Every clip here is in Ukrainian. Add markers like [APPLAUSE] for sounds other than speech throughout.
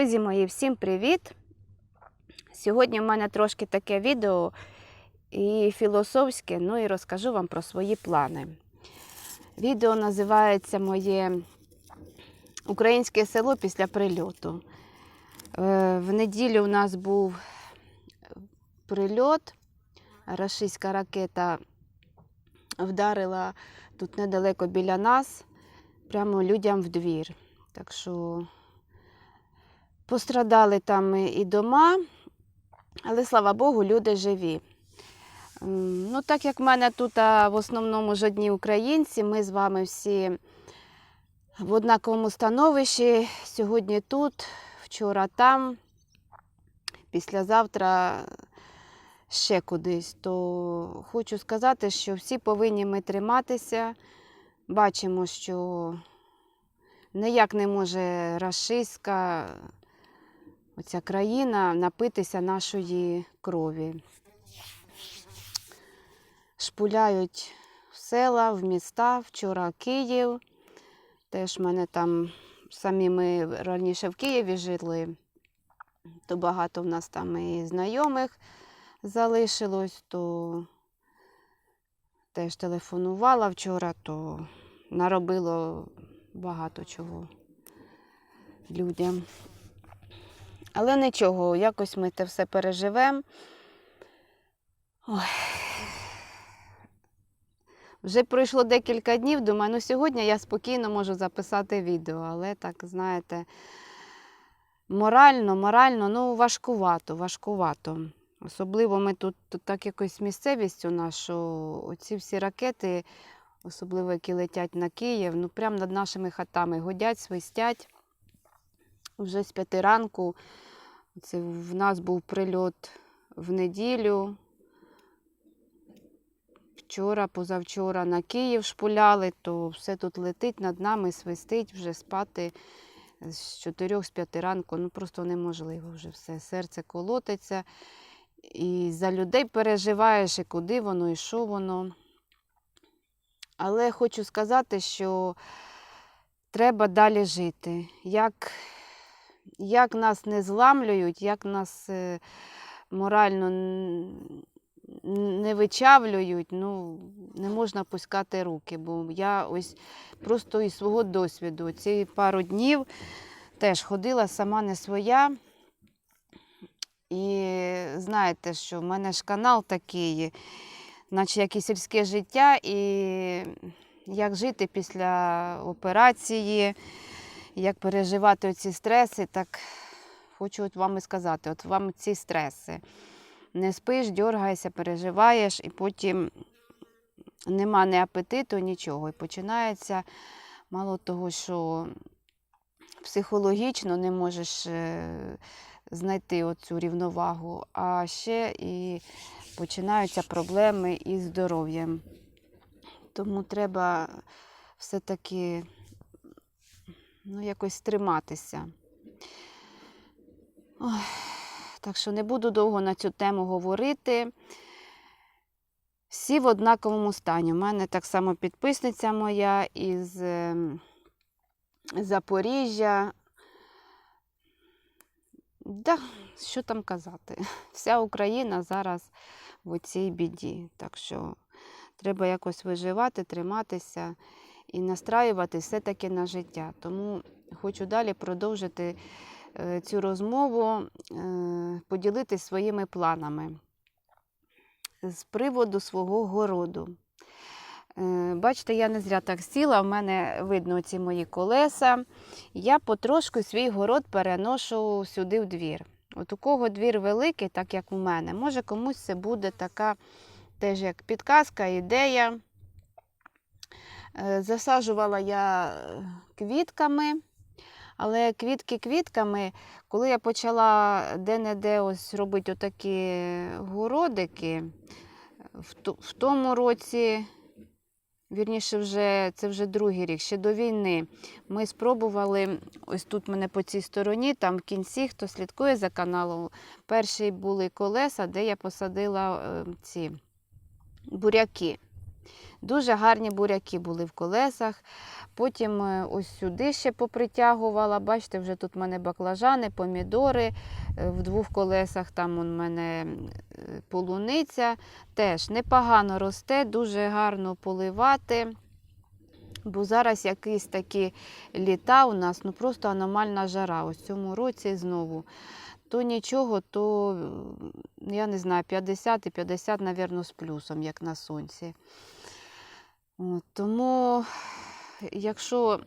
Друзі мої, всім привіт! Сьогодні в мене трошки таке відео і філософське, ну і розкажу вам про свої плани. Відео називається Моє Українське село після прильоту. Е, В неділю у нас був прильот, рашистська ракета вдарила тут недалеко біля нас, прямо людям в двір. Так що Пострадали там і дома, але слава Богу, люди живі. Ну, так як в мене тут в основному ж одні українці, ми з вами всі в однаковому становищі. Сьогодні тут, вчора там, післязавтра ще кудись. То хочу сказати, що всі повинні ми триматися. Бачимо, що ніяк не може рашистська оця країна напитися нашої крові. Шпуляють в села, в міста. Вчора Київ. Теж мене там самі ми раніше в Києві жили, то багато в нас там і знайомих залишилось, то теж телефонувала вчора, то наробило багато чого людям. Але нічого, якось ми це все переживемо. Ой. Вже пройшло декілька днів, думаю, ну сьогодні я спокійно можу записати відео, але так, знаєте, морально, морально, ну, важкувато, важкувато. Особливо ми тут, так якось місцевість у нас, що оці всі ракети, особливо які летять на Київ, ну прямо над нашими хатами годять, свистять. Вже з п'яти ранку це в нас був прильот в неділю. Вчора, позавчора на Київ шпуляли, то все тут летить над нами, свистить, вже спати з 4 з 5 ранку. Ну просто неможливо вже все. Серце колотиться. І за людей переживаєш, і куди воно, і що воно. Але хочу сказати, що треба далі жити. Як як нас не зламлюють, як нас е, морально не вичавлюють, ну, не можна пускати руки. Бо я ось просто із свого досвіду ці пару днів теж ходила сама не своя. І знаєте, що в мене ж канал такий, наче як і сільське життя, і як жити після операції як переживати ці стреси, так хочу от вам і сказати, от вам ці стреси. Не спиш, дергаєшся, переживаєш, і потім нема ні апетиту, нічого. І починається мало того, що психологічно не можеш е, знайти оцю рівновагу, а ще і починаються проблеми із здоров'ям. Тому треба все-таки ну, якось триматися. Ой, так що не буду довго на цю тему говорити. Всі в однаковому стані. У мене так само підписниця моя із ем, Запоріжжя. Да, що там казати? [LAUGHS] Вся Україна зараз в цій біді. Так що треба якось виживати, триматися і настраювати все-таки на життя. Тому хочу далі продовжити е, цю розмову, е, поділитися своїми планами з приводу свого городу. Е, Бачите, я не зря так сіла, в мене видно ці мої колеса. Я потрошку свій город переношу сюди в двір. От у кого двір великий, так як у мене, може комусь це буде така теж як підказка, ідея. Е, Засаджувала я е, квітками, але квітки квітками, коли я почала де-не-де ось робити отакі городики, в, тому році, вірніше, вже, це вже другий рік, ще до війни, ми спробували, ось тут мене по цій стороні, там в кінці, хто слідкує за каналом, перші були колеса, де я посадила е, ці буряки. Дуже гарні буряки були в колесах. Потім е, ось сюди ще попритягувала. Бачите, вже тут в мене баклажани, помідори. е, В двох колесах там у мене е, полуниця. Теж непогано росте, дуже гарно поливати. Бо зараз якісь такі літа у нас, ну просто аномальна жара. Ось цьому році знову. То нічого, то я не знаю, 50 і 50, мабуть, з плюсом, як на сонці. Тому, якщо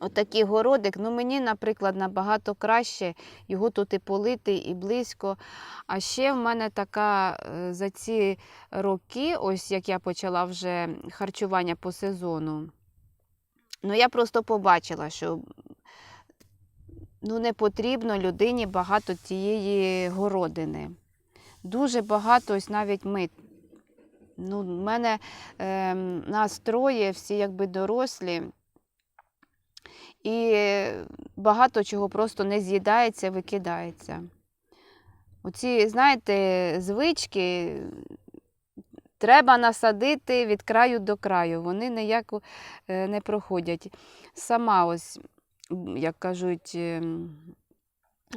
отакий городик, ну мені, наприклад, набагато краще його тут і полити, і близько. А ще в мене така е, за ці роки, ось як я почала вже харчування по сезону. Ну, я просто побачила, що ну, не потрібно людині багато тієї городини. Дуже багато, ось навіть ми. Ну, в мене е, нас троє, всі якби дорослі. І багато чого просто не з'їдається, викидається. Оці, знаєте, звички треба насадити від краю до краю. Вони ніяк е, не проходять. Сама ось, як кажуть, ем,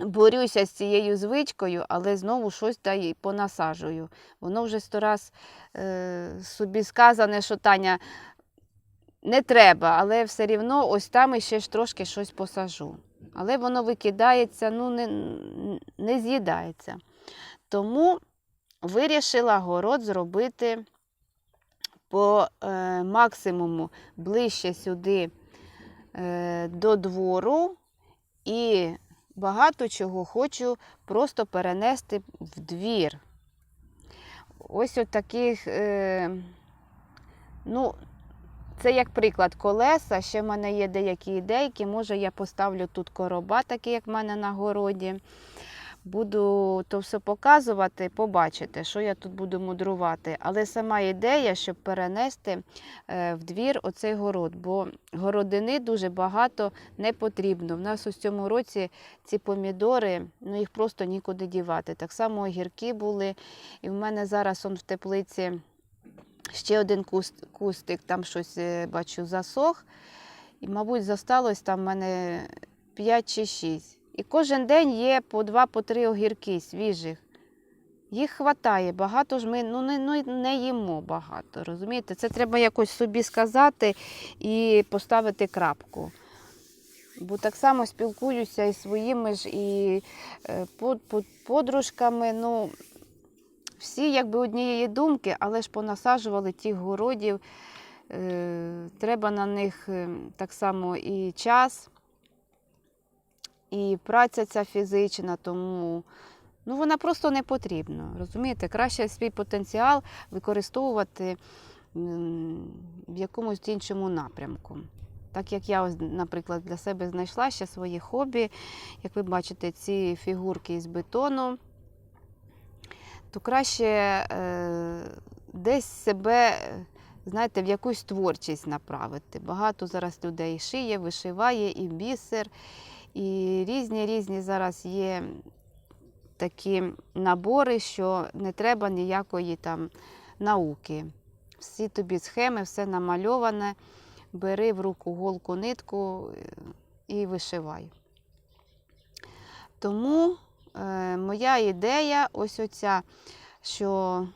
борюся з цією звичкою, але знову щось та й понасаджую. Воно вже сто раз е, собі сказане, що Таня не треба, але все рівно ось там іще ж трошки щось посажу. Але воно викидається, ну не, не з'їдається. Тому вирішила город зробити по е, максимуму ближче сюди е, до двору і багато чого хочу просто перенести в двір. Ось от таких, е, ну, це як приклад колеса. Ще в мене є деякі ідейки. Може, я поставлю тут короба, такі, як в мене на городі. Буду то все показувати, побачите, що я тут буду мудрувати. Але сама ідея, щоб перенести е, в двір оцей город, бо городини дуже багато не потрібно. В нас у цьому році ці помідори, ну їх просто нікуди дівати. Так само огірки були. І в мене зараз он в теплиці ще один куст, кустик, там щось е, бачу засох. І, мабуть, зосталось там в мене 5 чи 6. І кожен день є по 2-3 огірки свіжих. Їх вистачає, багато ж ми ну, не, ну, не їмо багато. розумієте? Це треба якось собі сказати і поставити крапку. Бо так само спілкуюся і своїми ж і е, под- под- подружками. Ну, всі якби однієї думки, але ж понасаджували тих городів. Е, треба на них е, так само і час, і праця ця фізична, тому ну, вона просто не потрібна. Розумієте, краще свій потенціал використовувати в якомусь іншому напрямку. Так як я, наприклад, для себе знайшла ще своє хобі, як ви бачите, ці фігурки із бетону, то краще е, десь себе, знаєте, в якусь творчість направити. Багато зараз людей шиє, вишиває і бісер, і різні різні зараз є такі набори, що не треба ніякої там науки. Всі тобі схеми, все намальоване. Бери в руку голку, нитку е, і вишивай. Тому е, моя ідея ось оця, що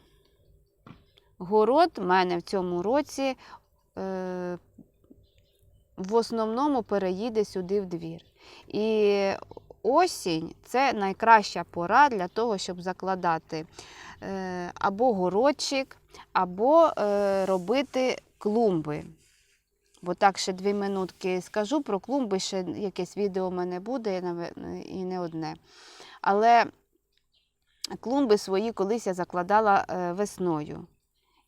город в мене в цьому році е, в основному переїде сюди в двір. І осінь це найкраща пора для того, щоб закладати е, або городчик, або е, робити клумби. Бо так ще дві минутки скажу про клумби, ще якесь відео у мене буде і не одне. Але клумби свої колись я закладала е, весною.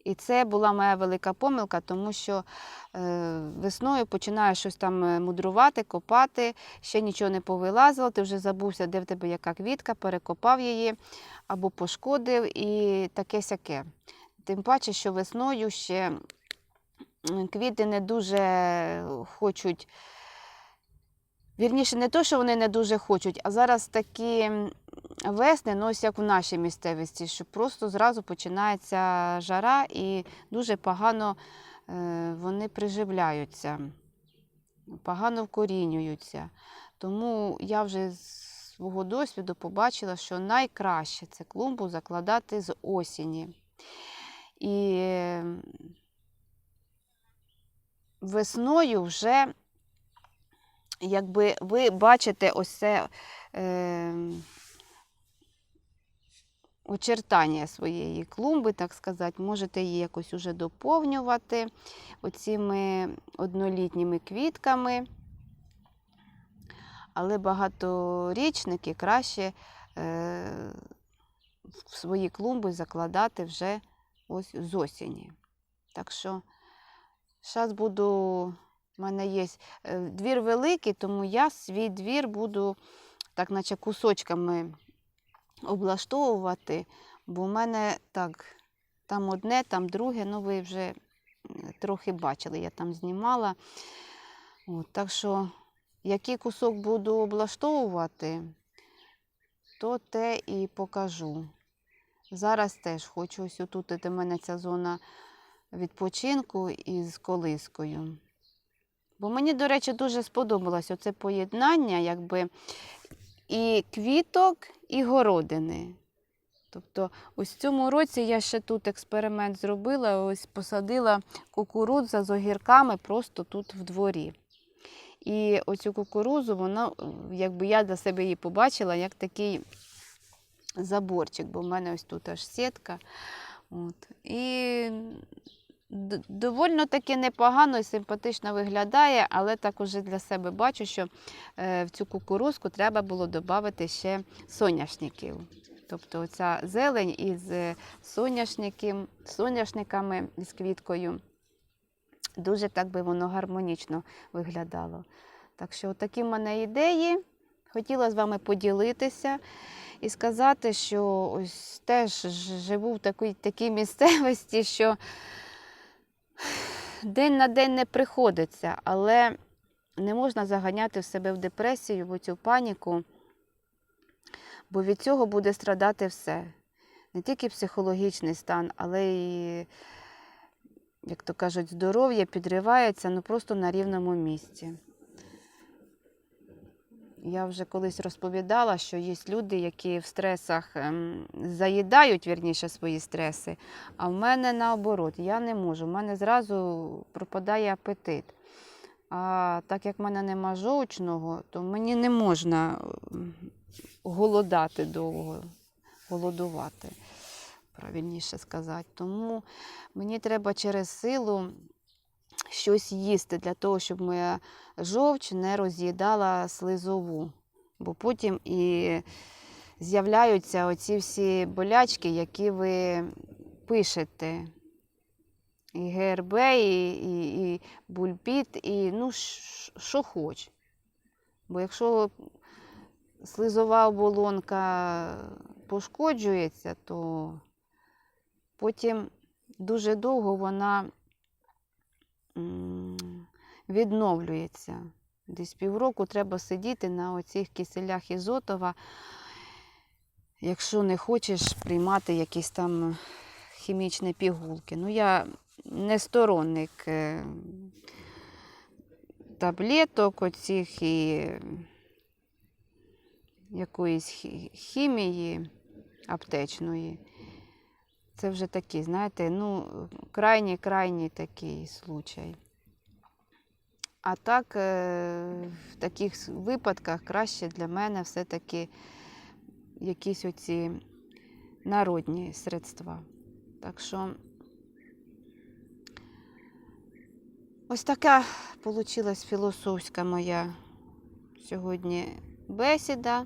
І це була моя велика помилка, тому що е, весною починаєш щось там е, мудрувати, копати, ще нічого не повилазило, ти вже забувся, де в тебе яка квітка, перекопав її або пошкодив і таке сяке. Тим паче, що весною ще квіти не дуже хочуть. Вірніше, не то, що вони не дуже хочуть, а зараз такі весни, ну ось як в нашій місцевості, що просто зразу починається жара і дуже погано е, вони приживляються, погано вкорінюються. Тому я вже з свого досвіду побачила, що найкраще це клумбу закладати з осені. І весною вже, якби ви бачите ось це е, очертання своєї клумби, так сказати, можете її якось уже доповнювати оціми однолітніми квітками. Але багаторічники краще е, в свої клумби закладати вже ось з осені. Так що зараз буду, в мене є е, двір великий, тому я свій двір буду так, наче кусочками облаштовувати, бо в мене так, там одне, там друге, ну ви вже трохи бачили, я там знімала. От, так що, який кусок буду облаштовувати, то те і покажу. Зараз теж хочу ось тут, де в мене ця зона відпочинку із колискою. Бо мені, до речі, дуже сподобалось оце поєднання, якби і квіток, і городини. Тобто, ось в цьому році я ще тут експеримент зробила, ось посадила кукурудза з огірками просто тут в дворі. І оцю кукурудзу, вона, е, якби я для себе її побачила, як такий заборчик, бо в мене ось тут аж сітка. От. І довольно таки непогано і симпатично виглядає, але так уже для себе бачу, що е, в цю кукурузку треба було додати ще соняшників. Тобто оця зелень із е, соняшниками з квіткою. Дуже так би воно гармонічно виглядало. Так що такі в мене ідеї. Хотіла з вами поділитися і сказати, що ось теж живу в такій, такій місцевості, що день на день не приходиться, але не можна заганяти в себе в депресію, в цю паніку, бо від цього буде страдати все. Не тільки психологічний стан, але й, як то кажуть, здоров'я підривається ну, просто на рівному місці. Я вже колись розповідала, що є люди, які в стресах ем, заїдають вірніше свої стреси, а в мене наоборот, я не можу. В мене зразу пропадає апетит. А так як в мене нема жовчного, то мені не можна ем, голодати довго, голодувати, правильніше сказати. Тому мені треба через силу щось їсти для того, щоб моя жовч не роз'їдала слизову. Бо потім і з'являються оці всі болячки, які ви пишете. І ГРБ, і, і, і бульпіт, і ну, що хоч. Бо якщо слизова оболонка пошкоджується, то потім дуже довго вона відновлюється. Десь півроку треба сидіти на оцих киселях Ізотова, якщо не хочеш приймати якісь там хімічні пігулки. Ну, я не сторонник е, таблеток оцих і якоїсь хімії аптечної. Це вже такий, знаєте, ну, крайній-крайній такий случай. А так, е, в таких випадках краще для мене все-таки якісь оці народні средства. Так що ось така вийшла філософська моя сьогодні бесіда.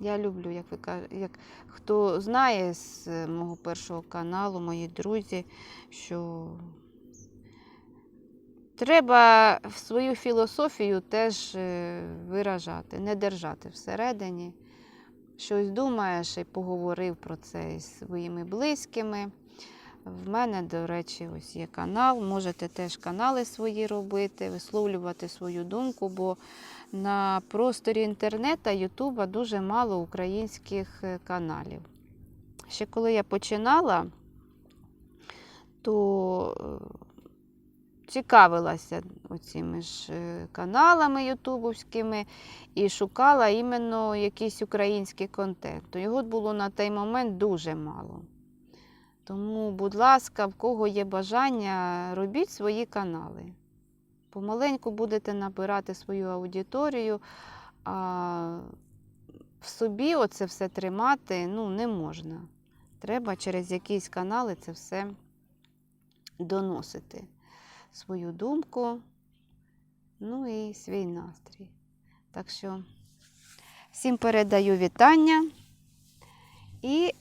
Я люблю, як ви кажете, як хто знає з е, мого першого каналу, мої друзі, що треба свою філософію теж е, виражати, не держати всередині. Щось думаєш і поговорив про це із своїми близькими, В мене, до речі, ось є канал. Можете теж канали свої робити, висловлювати свою думку, бо на просторі інтернету, Ютуба дуже мало українських е, каналів. Ще коли я починала, то е, цікавилася оцими ж е, каналами ютубовськими і шукала іменно якийсь український контент. Його було на той момент дуже мало. Тому, будь ласка, в кого є бажання, робіть свої канали. Помаленьку будете набирати свою аудиторію, а в собі оце все тримати ну, не можна. Треба через якісь канали це все доносити. Свою думку, ну і свій настрій. Так що всім передаю вітання і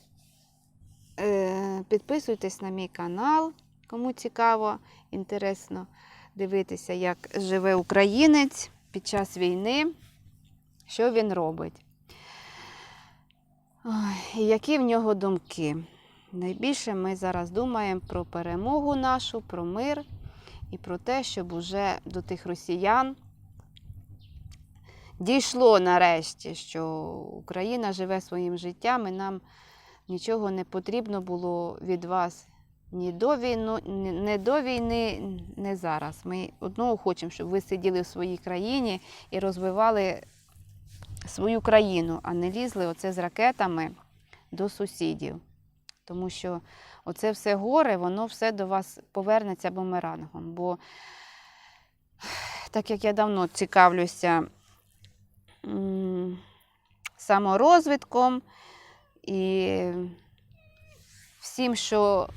е, підписуйтесь на мій канал, кому цікаво, інтересно дивитися, як живе українець під час війни, що він робить. І які в нього думки. Найбільше ми зараз думаємо про перемогу нашу, про мир і про те, щоб уже до тих росіян дійшло нарешті, що Україна живе своїм життям і нам нічого не потрібно було від вас ні до війну, не до війни, не зараз. Ми одного хочемо, щоб ви сиділи в своїй країні і розвивали свою країну, а не лізли оце з ракетами до сусідів. Тому що оце все горе, воно все до вас повернеться бумерангом. Бо так як я давно цікавлюся саморозвитком і всім, що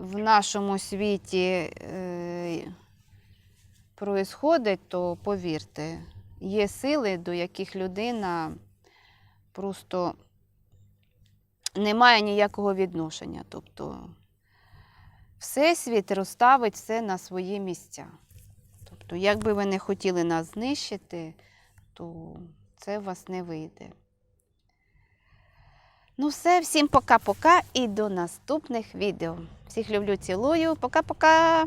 в нашому світі е, то повірте, є сили, до яких людина просто не має ніякого відношення. Тобто Всесвіт розставить все на свої місця. Тобто, як би ви не хотіли нас знищити, то це у вас не вийде. Ну все, всім пока-пока і до наступних відео. Всіх люблю, цілую. Пока-пока!